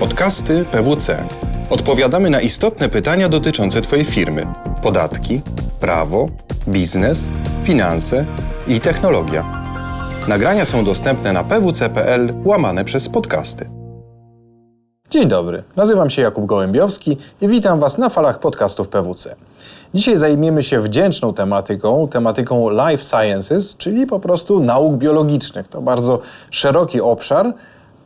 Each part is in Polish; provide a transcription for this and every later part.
Podcasty PWC. Odpowiadamy na istotne pytania dotyczące Twojej firmy: podatki, prawo, biznes, finanse i technologia. Nagrania są dostępne na pwc.pl łamane przez podcasty. Dzień dobry, nazywam się Jakub Gołębiowski i witam Was na falach podcastów PWC. Dzisiaj zajmiemy się wdzięczną tematyką, tematyką life sciences, czyli po prostu nauk biologicznych. To bardzo szeroki obszar,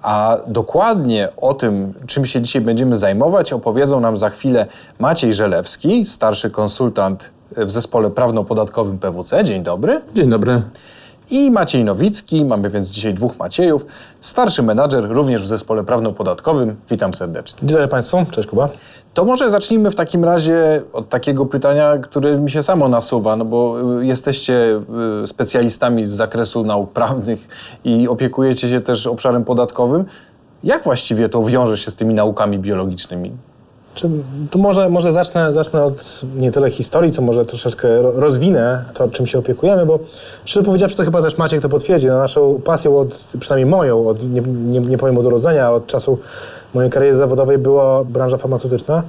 a dokładnie o tym, czym się dzisiaj będziemy zajmować, opowiedzą nam za chwilę Maciej Żelewski, starszy konsultant w zespole prawno-podatkowym PWC. Dzień dobry. Dzień dobry. I Maciej Nowicki, mamy więc dzisiaj dwóch Maciejów, starszy menadżer również w zespole prawno-podatkowym. Witam serdecznie. Dzień dobry Państwu. Cześć Kuba. To może zacznijmy w takim razie od takiego pytania, które mi się samo nasuwa, no bo y, jesteście y, specjalistami z zakresu nauk prawnych i opiekujecie się też obszarem podatkowym. Jak właściwie to wiąże się z tymi naukami biologicznymi? Czy, to może, może zacznę, zacznę od nie tyle historii, co może troszeczkę ro- rozwinę to, czym się opiekujemy, bo szczerze powiedziawszy, to chyba też Maciek to potwierdzi. No, naszą pasją, od, przynajmniej moją, od, nie, nie, nie powiem od urodzenia, ale od czasu mojej kariery zawodowej była branża farmaceutyczna.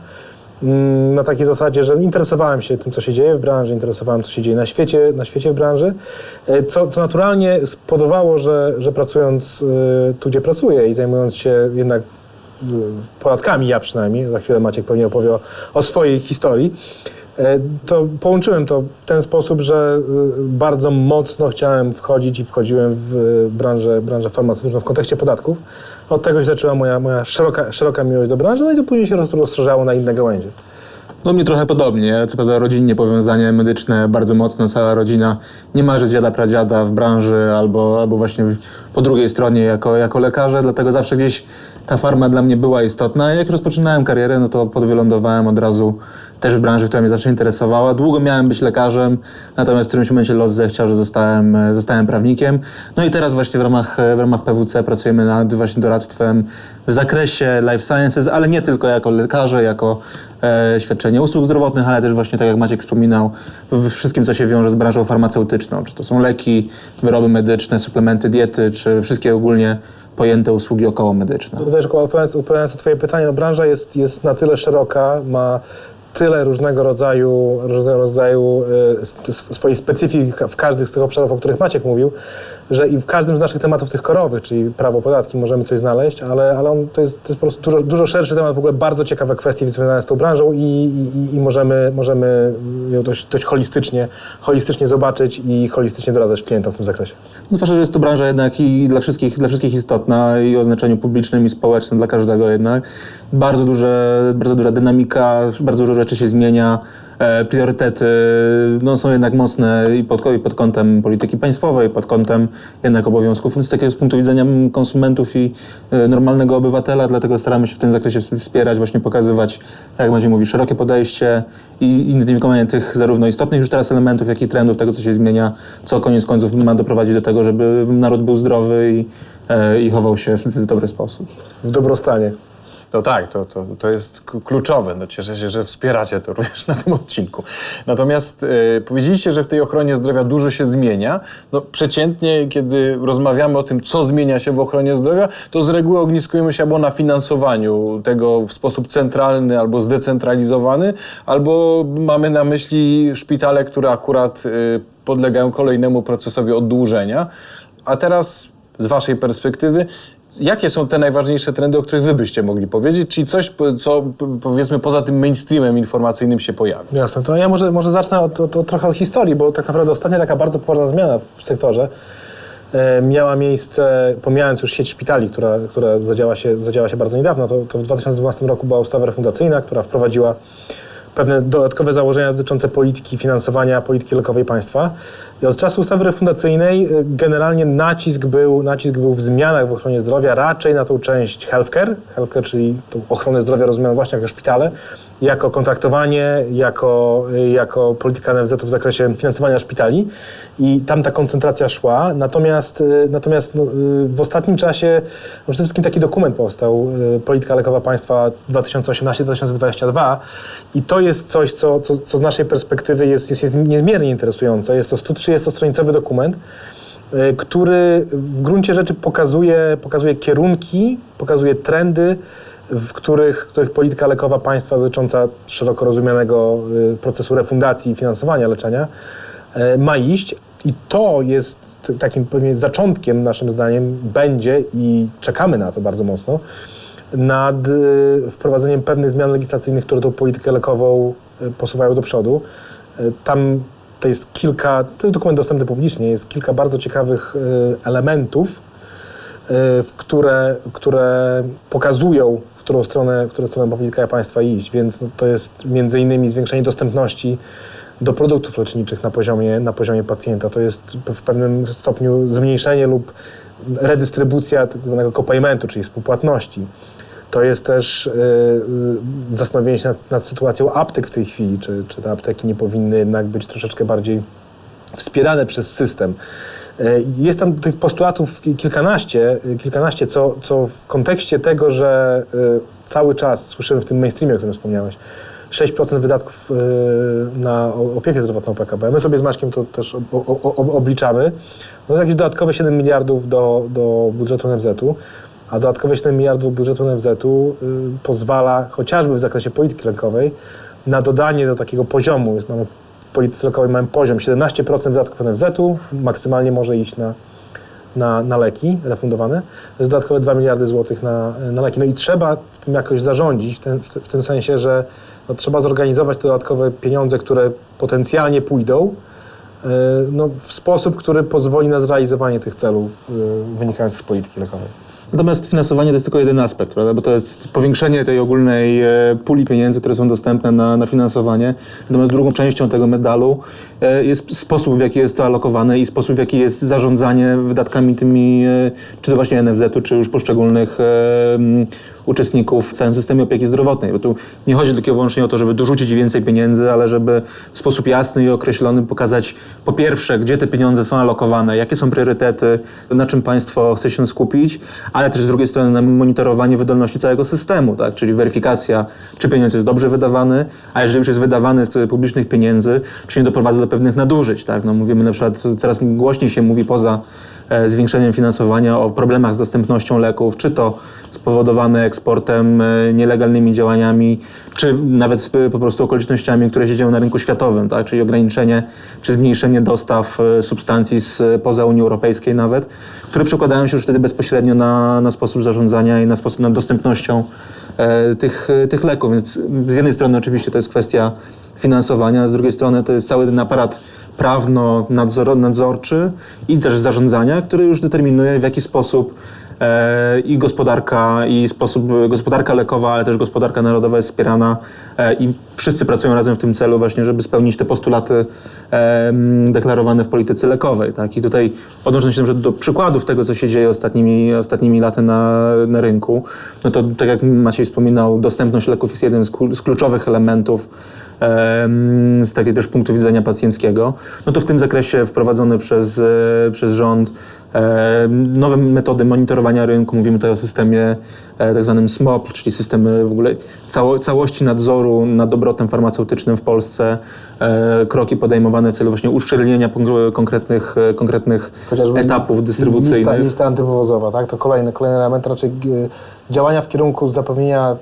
Mm, Na takiej zasadzie, że interesowałem się tym, co się dzieje w branży, interesowałem, co się dzieje na świecie, na świecie w branży, e, co, co naturalnie spowodowało, że, że pracując e, tu, gdzie pracuję i zajmując się jednak podatkami, ja przynajmniej, za chwilę Maciek pewnie opowie o, o swojej historii, e, to połączyłem to w ten sposób, że e, bardzo mocno chciałem wchodzić i wchodziłem w e, branżę, branżę farmaceutyczną w kontekście podatków. Od tego się zaczęła moja, moja szeroka, szeroka miłość do branży, no i to później się roz- rozszerzało na inne gałęzie. No mnie trochę podobnie, co prawda rodzinnie powiązanie medyczne bardzo mocno, cała rodzina nie ma, że dziada, pradziada w branży albo, albo właśnie po drugiej stronie jako, jako lekarze, dlatego zawsze gdzieś ta farma dla mnie była istotna. Jak rozpoczynałem karierę, no to podwylądowałem od razu też w branży, która mnie zawsze interesowała. Długo miałem być lekarzem, natomiast w którymś momencie los zechciał, że zostałem, e, zostałem prawnikiem. No i teraz właśnie w ramach, w ramach PWC pracujemy nad właśnie doradztwem w zakresie life sciences, ale nie tylko jako lekarze, jako e, świadczenie usług zdrowotnych, ale też właśnie tak jak Maciek wspominał, w wszystkim, co się wiąże z branżą farmaceutyczną. Czy to są leki, wyroby medyczne, suplementy diety, czy wszystkie ogólnie pojęte usługi okołomedyczne. To też odpowiadając, na Twoje pytanie, no branża jest, jest na tyle szeroka, ma tyle różnego rodzaju, różnego rodzaju s- swojej specyfiki w każdym z tych obszarów, o których Maciek mówił, że i w każdym z naszych tematów tych korowych, czyli prawo, podatki, możemy coś znaleźć, ale, ale on, to, jest, to jest po prostu dużo, dużo szerszy temat, w ogóle bardzo ciekawe kwestie związane z tą branżą i, i, i możemy, możemy ją dość, dość holistycznie, holistycznie zobaczyć i holistycznie doradzać klientom w tym zakresie. No zwłaszcza, że jest to branża jednak i dla wszystkich, dla wszystkich istotna i o znaczeniu publicznym i społecznym dla każdego jednak. Bardzo, duże, bardzo duża dynamika, bardzo dużo rzeczy się zmienia. E, priorytety no, są jednak mocne i pod, i pod kątem polityki państwowej, pod kątem jednak obowiązków z takiego z punktu widzenia konsumentów i e, normalnego obywatela, dlatego staramy się w tym zakresie ws- wspierać, właśnie pokazywać, jak Maciej mówi, szerokie podejście i identyfikowanie tych zarówno istotnych już teraz elementów, jak i trendów tego, co się zmienia, co koniec końców ma doprowadzić do tego, żeby naród był zdrowy i, e, i chował się w dobry sposób. W dobrostanie. No tak, to, to, to jest kluczowe. No cieszę się, że wspieracie to również na tym odcinku. Natomiast e, powiedzieliście, że w tej ochronie zdrowia dużo się zmienia. No, przeciętnie, kiedy rozmawiamy o tym, co zmienia się w ochronie zdrowia, to z reguły ogniskujemy się albo na finansowaniu tego w sposób centralny albo zdecentralizowany, albo mamy na myśli szpitale, które akurat e, podlegają kolejnemu procesowi oddłużenia. A teraz z Waszej perspektywy, Jakie są te najważniejsze trendy, o których wy byście mogli powiedzieć? Czyli coś, co powiedzmy poza tym mainstreamem informacyjnym się pojawi? Jasne, to ja może, może zacznę od, od, od trochę od historii, bo tak naprawdę ostatnia taka bardzo poważna zmiana w sektorze e, miała miejsce, pomijając już sieć szpitali, która, która zadziała, się, zadziała się bardzo niedawno, to, to w 2012 roku była ustawa refundacyjna, która wprowadziła pewne dodatkowe założenia dotyczące polityki finansowania polityki lekowej państwa. I od czasu ustawy refundacyjnej y, generalnie nacisk był, nacisk był w zmianach w ochronie zdrowia raczej na tą część healthcare, healthcare czyli tą ochronę zdrowia rozumianą właśnie jako szpitale, jako kontraktowanie, jako, jako polityka NFZ w zakresie finansowania szpitali i tam ta koncentracja szła. Natomiast, y, natomiast no, y, w ostatnim czasie no przede wszystkim taki dokument powstał, y, Polityka Lekowa Państwa 2018-2022 i to jest coś, co, co, co z naszej perspektywy jest, jest, jest niezmiernie interesujące. Jest to 130-stronicowy dokument, który w gruncie rzeczy pokazuje, pokazuje kierunki, pokazuje trendy, w których, których polityka lekowa państwa dotycząca szeroko rozumianego y, procesu refundacji i finansowania leczenia y, ma iść. I to jest takim zaczątkiem, naszym zdaniem, będzie i czekamy na to bardzo mocno, nad y, wprowadzeniem pewnych zmian legislacyjnych, które tą politykę lekową posuwają do przodu. Tam to jest kilka, to jest dokument dostępny publicznie, jest kilka bardzo ciekawych elementów, w które, które pokazują, w którą stronę, w którą stronę polityka państwa iść. Więc no, to jest między innymi zwiększenie dostępności do produktów leczniczych na poziomie, na poziomie pacjenta. To jest w pewnym stopniu zmniejszenie lub redystrybucja tak zwanego copaymentu, czyli współpłatności. To jest też y, y, zastanowienie się nad, nad sytuacją aptek w tej chwili, czy, czy te apteki nie powinny jednak być troszeczkę bardziej wspierane przez system. E, Jest tam tych postulatów ki- kilkanaście, y, kilkanaście co, co w kontekście tego, że y, cały czas słyszymy w tym mainstreamie, o którym wspomniałeś, 6% wydatków na opiekę zdrowotną PKB. My sobie z Maćkiem to też obliczamy. No to jakieś dodatkowe 7 miliardów do, do budżetu NFZ-u, a dodatkowe 7 miliardów budżetu NFZ-u pozwala chociażby w zakresie polityki lekowej na dodanie do takiego poziomu. Jest, mamy polityce lekowej mamy poziom 17% wydatków NFZ-u, maksymalnie może iść na, na, na leki refundowane. To jest dodatkowe 2 miliardy złotych na, na leki. No i trzeba w tym jakoś zarządzić, w, ten, w, w tym sensie, że no, trzeba zorganizować te dodatkowe pieniądze, które potencjalnie pójdą, y, no, w sposób, który pozwoli na zrealizowanie tych celów y, wynikających z polityki lekowej. Natomiast finansowanie to jest tylko jeden aspekt, prawda? bo to jest powiększenie tej ogólnej e, puli pieniędzy, które są dostępne na, na finansowanie. Natomiast drugą częścią tego medalu e, jest sposób, w jaki jest to alokowane i sposób, w jaki jest zarządzanie wydatkami tymi, e, czy to właśnie NFZ-u, czy już poszczególnych uczestników w całym systemie opieki zdrowotnej. Bo tu nie chodzi tylko i wyłącznie o to, żeby dorzucić więcej pieniędzy, ale żeby w sposób jasny i określony pokazać po pierwsze, gdzie te pieniądze są alokowane, jakie są priorytety, na czym państwo chce się skupić, ale też z drugiej strony na monitorowanie wydolności całego systemu, tak? czyli weryfikacja, czy pieniądz jest dobrze wydawany, a jeżeli już jest wydawany z publicznych pieniędzy, czy nie doprowadza do pewnych nadużyć. Tak? No, mówimy na przykład, coraz głośniej się mówi poza zwiększeniem finansowania o problemach z dostępnością leków, czy to spowodowane eksportem, e, nielegalnymi działaniami, czy nawet e, po prostu okolicznościami, które się dzieją na rynku światowym, tak? czyli ograniczenie czy zmniejszenie dostaw e, substancji z poza Unii Europejskiej nawet, które przekładają się już wtedy bezpośrednio na, na sposób zarządzania i na sposób na dostępnością e, tych, e, tych leków. Więc z jednej strony oczywiście to jest kwestia finansowania, z drugiej strony to jest cały ten aparat prawno-nadzorczy i też zarządzania, który już determinuje w jaki sposób e, i gospodarka, i sposób, gospodarka lekowa, ale też gospodarka narodowa jest wspierana e, i wszyscy pracują razem w tym celu właśnie, żeby spełnić te postulaty e, deklarowane w polityce lekowej. Tak? I tutaj odnosząc się do przykładów tego, co się dzieje ostatnimi, ostatnimi laty na, na rynku, no to tak jak Maciej wspominał, dostępność leków jest jednym z, klu- z kluczowych elementów em, z takiego też punktu widzenia pacjenckiego, no to w tym zakresie wprowadzone przez, e, przez rząd nowe metody monitorowania rynku. Mówimy tutaj o systemie e, tak zwanym SMOP, czyli systemie w ogóle cało, całości nadzoru nad obrotem farmaceutycznym w Polsce. E, kroki podejmowane w celu właśnie uszczelnienia konkretnych, konkretnych etapów dystrybucyjnych. Lista, lista antywywozowa, tak? To kolejny, kolejny element, raczej działania w kierunku zapewnienia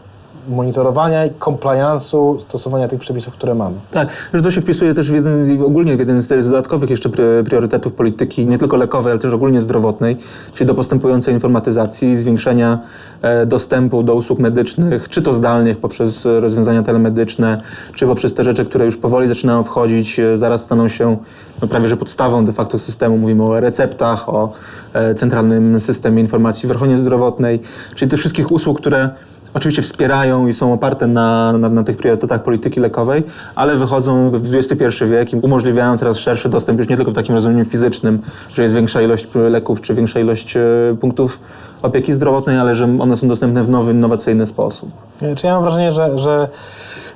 monitorowania i compliance'u stosowania tych przepisów, które mamy. Tak, że to się wpisuje też w jeden, ogólnie w jeden z dodatkowych jeszcze priorytetów polityki, nie tylko lekowej, ale też ogólnie zdrowotnej, czyli do postępującej informatyzacji, zwiększenia e, dostępu do usług medycznych, czy to zdalnych poprzez rozwiązania telemedyczne, czy poprzez te rzeczy, które już powoli zaczynają wchodzić, e, zaraz staną się no, prawie że podstawą de facto systemu. Mówimy o receptach, o e, centralnym systemie informacji w ochronie zdrowotnej, czyli tych wszystkich usług, które oczywiście wspierają i są oparte na, na, na tych priorytetach polityki lekowej, ale wychodzą w XXI wiek i umożliwiają coraz szerszy dostęp już nie tylko w takim rozumieniu fizycznym, że jest większa ilość leków czy większa ilość e, punktów opieki zdrowotnej, ale że one są dostępne w nowy, innowacyjny sposób. Nie, Czy ja mam wrażenie, że, że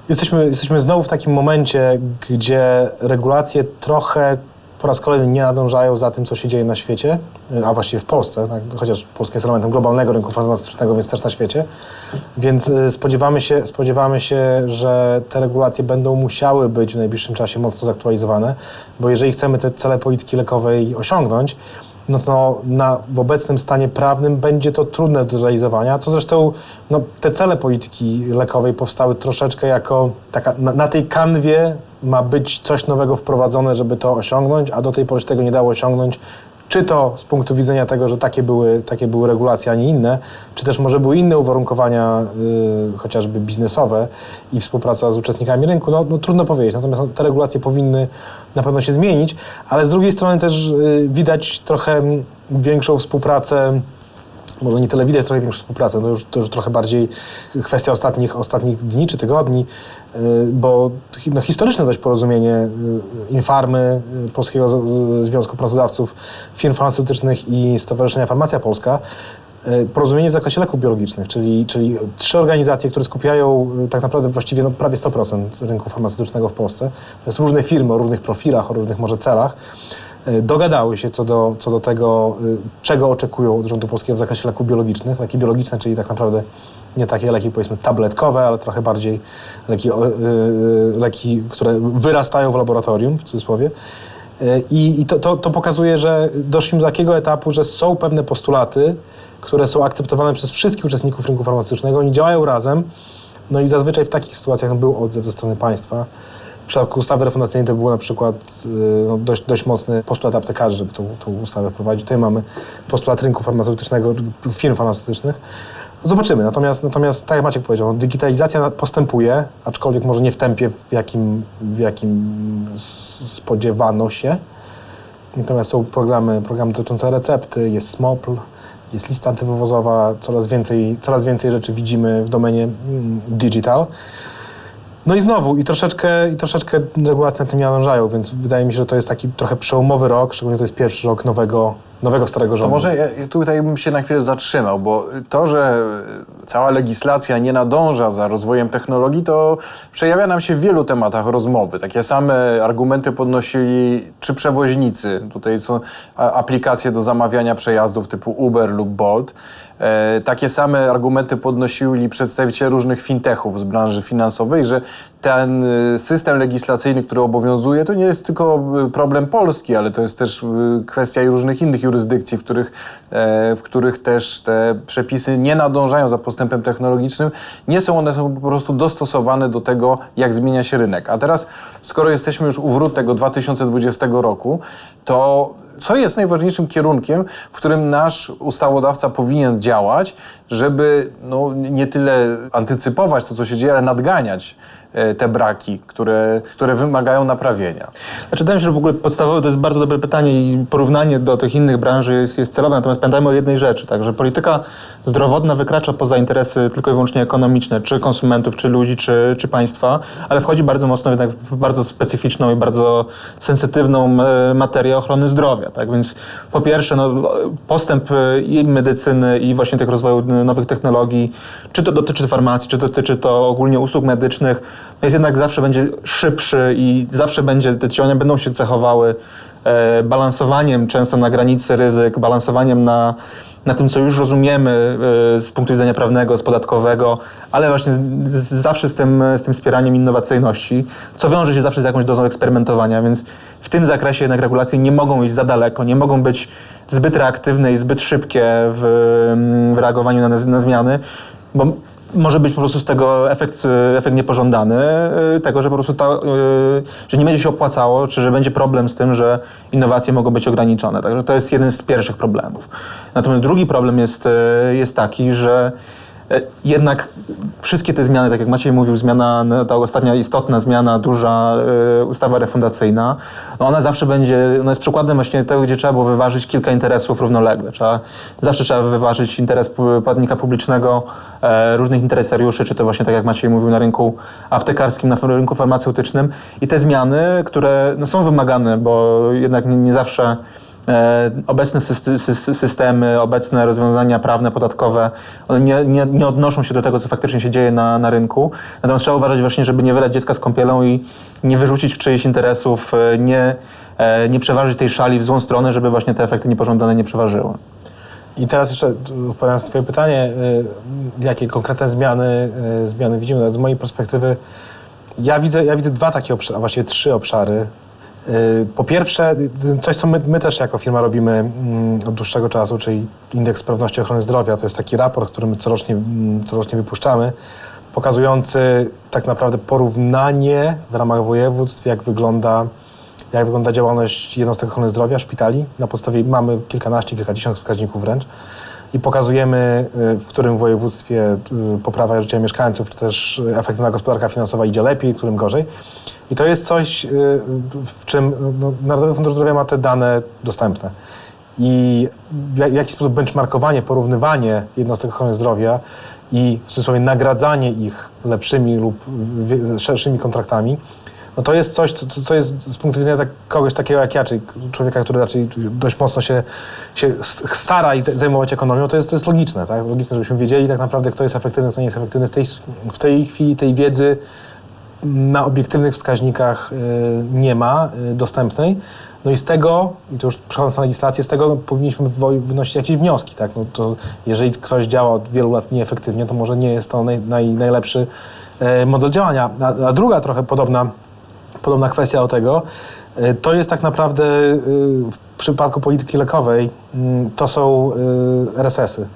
jesteśmy, jesteśmy znowu w takim momencie, gdzie regulacje trochę po raz kolejny nie nadążają za tym, co się dzieje na świecie, a właściwie w Polsce, tak? chociaż Polska jest elementem globalnego rynku farmaceutycznego, więc też na świecie. Więc y, spodziewamy się, spodziewamy się, że te regulacje będą musiały być w najbliższym czasie mocno zaktualizowane, bo jeżeli chcemy te cele polityki lekowej osiągnąć, no to na, w obecnym stanie prawnym będzie to trudne do zrealizowania, co zresztą no, te cele polityki lekowej powstały troszeczkę jako taka, na, na tej kanwie ma być coś nowego wprowadzone, żeby to osiągnąć, a do tej pory się tego nie dało osiągnąć. Czy to z punktu widzenia tego, że takie były, takie były regulacje, a nie inne, czy też może były inne uwarunkowania, y, chociażby biznesowe i współpraca z uczestnikami rynku, no, no trudno powiedzieć. Natomiast no, te regulacje powinny na pewno się zmienić, ale z drugiej strony też y, widać trochę większą współpracę może nie tyle widać trochę większą współpracę, to już, to już trochę bardziej kwestia ostatnich, ostatnich dni czy tygodni, y, bo no, historyczne dość porozumienie y, Infarmy, y, Polskiego Związku Pracodawców Firm Farmaceutycznych i Stowarzyszenia Farmacja Polska, porozumienie w zakresie leków biologicznych, czyli, czyli trzy organizacje, które skupiają tak naprawdę właściwie no, prawie 100% rynku farmaceutycznego w Polsce. To jest różne firmy o różnych profilach, o różnych może celach dogadały się co do, co do tego, y, czego oczekują od rządu polskiego w zakresie leków biologicznych. Leki biologiczne, czyli tak naprawdę nie takie leki powiedzmy tabletkowe, ale trochę bardziej leki, y, leki które wyrastają w laboratorium, w cudzysłowie. I, i to, to, to pokazuje, że doszliśmy do takiego etapu, że są pewne postulaty, które są akceptowane przez wszystkich uczestników rynku farmaceutycznego. Oni działają razem, no i zazwyczaj w takich sytuacjach był odzew ze strony państwa. W przypadku ustawy refundacyjnej to był na przykład y, no, dość, dość mocny postulat aptekarzy, żeby tą, tą ustawę wprowadzić. Tutaj mamy postulat rynku farmaceutycznego, firm farmaceutycznych. Zobaczymy. Natomiast, natomiast tak jak Maciek powiedział, digitalizacja na- postępuje, aczkolwiek może nie w tempie, w jakim, w jakim spodziewano się. Natomiast są programy, programy dotyczące recepty, jest SMOPL, jest lista antywywozowa, coraz więcej, coraz więcej rzeczy widzimy w domenie mm, digital. No i znowu, i troszeczkę, i troszeczkę regulacje na tym nie nadążają, więc wydaje mi się, że to jest taki trochę przełomowy rok, szczególnie to jest pierwszy rok nowego, nowego starego To rządu. może ja tutaj bym się na chwilę zatrzymał, bo to, że cała legislacja nie nadąża za rozwojem technologii, to przejawia nam się w wielu tematach rozmowy. Takie same argumenty podnosili czy przewoźnicy. Tutaj są aplikacje do zamawiania przejazdów typu Uber lub Bolt. E, takie same argumenty podnosili przedstawiciele różnych fintechów z branży finansowej, że ten y, system legislacyjny, który obowiązuje, to nie jest tylko y, problem Polski, ale to jest też kwestia różnych innych jurysdykcji, w których, e, w których też te przepisy nie nadążają za postępem technologicznym. Nie są one są po prostu dostosowane do tego, jak zmienia się rynek. A teraz, skoro jesteśmy już u wrót tego 2020 roku, to co jest najważniejszym kierunkiem, w którym nasz ustawodawca powinien działać, żeby no, nie tyle antycypować to, co się dzieje, ale nadganiać te braki, które, które wymagają naprawienia. Znaczy, wydaje mi się, że w ogóle podstawowe to jest bardzo dobre pytanie i porównanie do tych innych branży jest, jest celowe. Natomiast pamiętajmy o jednej rzeczy, tak, że polityka zdrowotna wykracza poza interesy tylko i wyłącznie ekonomiczne, czy konsumentów, czy ludzi, czy, czy państwa, ale wchodzi bardzo mocno jednak w bardzo specyficzną i bardzo sensytywną e, materię ochrony zdrowia. Tak? Więc po pierwsze, no, postęp e, i medycyny, i właśnie tych rozwoju e, nowych technologii, czy to dotyczy farmacji, czy dotyczy to ogólnie usług medycznych, jest jednak zawsze będzie szybszy i zawsze będzie, te działania będą się cechowały e, balansowaniem często na granicy ryzyk, balansowaniem na, na tym, co już rozumiemy e, z punktu widzenia prawnego, z podatkowego, ale właśnie z, zawsze z tym, z tym wspieraniem innowacyjności, co wiąże się zawsze z jakąś dozą eksperymentowania, więc w tym zakresie jednak regulacje nie mogą iść za daleko, nie mogą być zbyt reaktywne i zbyt szybkie w, w reagowaniu na, na zmiany, bo może być po prostu z tego efekt, efekt niepożądany, y, tego, że po prostu ta, y, że nie będzie się opłacało, czy że będzie problem z tym, że innowacje mogą być ograniczone. Także to jest jeden z pierwszych problemów. Natomiast drugi problem jest, y, jest taki, że y, jednak wszystkie te zmiany, tak jak Maciej mówił, zmiana, no, ta ostatnia istotna zmiana, duża y, ustawa refundacyjna, no ona zawsze będzie, ona jest przykładem właśnie tego, gdzie trzeba było wyważyć kilka interesów równolegle. Trzeba, zawsze trzeba wyważyć interes płatnika publicznego, e, różnych interesariuszy, czy to właśnie tak jak Maciej mówił, na rynku aptekarskim, na rynku farmaceutycznym. I te zmiany, które no, są wymagane, bo jednak nie, nie zawsze E, obecne systy- sys- systemy, obecne rozwiązania prawne, podatkowe, one nie, nie, nie odnoszą się do tego, co faktycznie się dzieje na, na rynku. Natomiast trzeba uważać właśnie, żeby nie wylać dziecka z kąpielą i nie wyrzucić czyichś interesów, e, nie, e, nie przeważyć tej szali w złą stronę, żeby właśnie te efekty niepożądane nie przeważyły. I teraz jeszcze odpowiadając na Twoje pytanie, jakie konkretne zmiany, zmiany widzimy? Z mojej perspektywy ja widzę, ja widzę dwa takie obszary, a właściwie trzy obszary, Po pierwsze, y, coś co my, my też jako firma robimy mm, od dłuższego czasu, czyli indeks sprawności ochrony zdrowia. To jest taki raport, który my corocznie, mm, corocznie wypuszczamy, pokazujący tak naprawdę porównanie w ramach województw, jak wygląda, jak wygląda działalność jednostek ochrony zdrowia, szpitali. Na podstawie mamy kilkanaście, kilkadziesiąt wskaźników wręcz i pokazujemy, y, w którym województwie y, poprawa życia mieszkańców, czy też y, efektywna gospodarka finansowa idzie lepiej, w którym gorzej. I to jest coś, w czym no, Narodowy Fundusz Zdrowia ma te dane dostępne. I w w jaki sposób benchmarkowanie, porównywanie jednostek ochrony zdrowia i w cudzysłowie nagradzanie ich lepszymi lub szerszymi kontraktami, no to jest coś, co, co jest z punktu widzenia tak, kogoś takiego jak ja, czyli człowieka, który raczej dość mocno się, się stara i zajmować ekonomią, to jest, to jest logiczne, tak? Logiczne, żebyśmy wiedzieli tak naprawdę, kto jest efektywny, kto nie jest efektywny. W tej, w tej chwili tej wiedzy na obiektywnych wskaźnikach y, nie ma y, dostępnej. No i z tego, i to już przechodząc na legislację, z tego no, powinniśmy wynosić jakieś wnioski. Tak? No to jeżeli ktoś działa od wielu lat nieefektywnie, to może nie jest to naj, naj, najlepszy e, model działania. A, a druga trochę podobna, podobna kwestia do tego, e, to jest tak naprawdę e, w przypadku polityki lekowej, mm, to są RSS-y.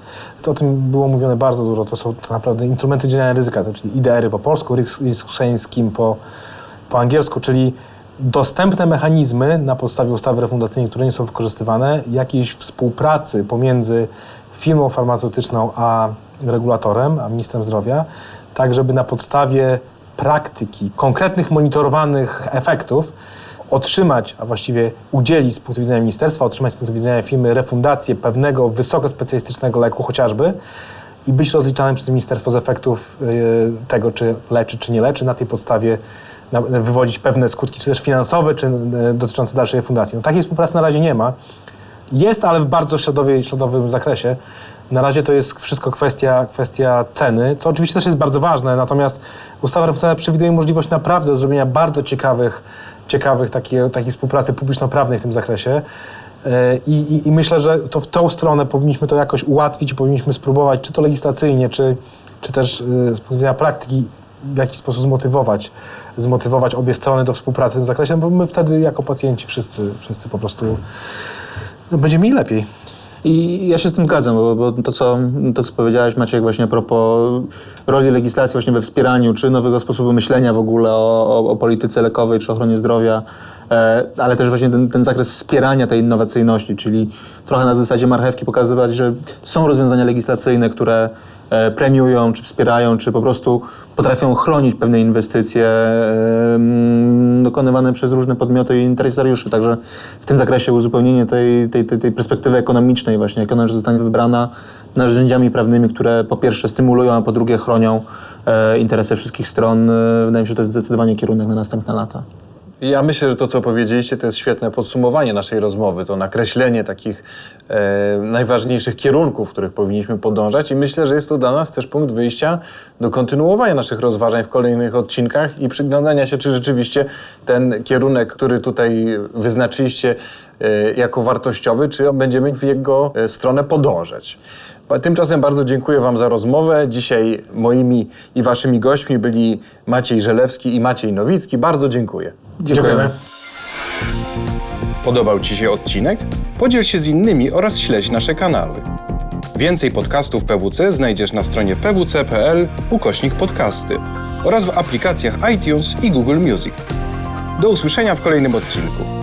To o tym było mówione bardzo dużo. To są tak naprawdę instrumenty dzielenia ryzyka, to czyli IDR-y po polsku, risk, po, po angielsku, czyli dostępne mechanizmy na podstawie ustawy refundacyjnej, które nie są wykorzystywane, jakiejś współpracy pomiędzy firmą farmaceutyczną a regulatorem, a ministrem zdrowia, tak żeby na podstawie praktyki, konkretnych monitorowanych efektów otrzymać, a właściwie udzielić z punktu widzenia ministerstwa, otrzymać z punktu widzenia firmy refundację pewnego wysokospecjalistycznego leku chociażby i być rozliczanym przez ministerstwo z efektów y, tego, czy leczy, czy nie leczy, na tej podstawie wywodzić pewne skutki, czy też finansowe, czy y, dotyczące dalszej refundacji. No, takiej współpracy na razie nie ma. Jest, ale w bardzo śladowym zakresie. Na razie to jest wszystko kwestia, kwestia ceny, co oczywiście też jest bardzo ważne, natomiast ustawa refundacyjna przewiduje możliwość naprawdę zrobienia bardzo ciekawych, ciekawych takie, takiej współpracy publiczno-prawnej w tym zakresie. E, I, i, I myślę, że to w tą stronę powinniśmy to jakoś ułatwić powinniśmy spróbować, czy to legislacyjnie, czy, czy też e, z punktu widzenia praktyki, w jakiś sposób zmotywować, zmotywować obie strony do współpracy w tym zakresie, no bo my wtedy jako pacjenci wszyscy, wszyscy po prostu no, będzie mieli lepiej. I ja się z tym zgadzam, bo, bo to, co, to, co powiedziałeś Maciek właśnie a propos roli legislacji właśnie we wspieraniu, czy nowego sposobu myślenia w ogóle o, o, o polityce lekowej, czy ochronie zdrowia, e, ale też właśnie ten, ten zakres wspierania tej innowacyjności, czyli trochę na zasadzie marchewki pokazywać, że są rozwiązania legislacyjne, które premiują, czy wspierają, czy po prostu potrafią chronić pewne inwestycje e, dokonywane przez różne podmioty i interesariuszy. Także w tym zakresie uzupełnienie tej, tej, tej, perspektywy ekonomicznej właśnie, jak ona zostanie wybrana narzędziami prawnymi, które po pierwsze stymulują, a po drugie chronią e, interesy wszystkich stron, e, wydaje mi się, że to jest zdecydowanie kierunek na następne lata. Ja myślę, że to, co powiedzieliście, to jest świetne podsumowanie naszej rozmowy, to nakreślenie takich e, najważniejszych kierunków, w których powinniśmy podążać. I myślę, że jest to dla nas też punkt wyjścia do kontynuowania naszych rozważań w kolejnych odcinkach i przyglądania się, czy rzeczywiście ten kierunek, który tutaj wyznaczyliście jako wartościowy, czy będziemy w jego e, stronę podążać. Tymczasem bardzo dziękuję Wam za rozmowę. Dzisiaj moimi i Waszymi gośćmi byli Maciej Żelewski i Maciej Nowicki. Bardzo dziękuję. Dziękujemy. Podobał Ci się odcinek? Podziel się z innymi oraz śledź nasze kanały. Więcej podcastów PWC znajdziesz na stronie pwc.pl ukośnik podcasty oraz w aplikacjach iTunes i Google Music. Do usłyszenia w kolejnym odcinku.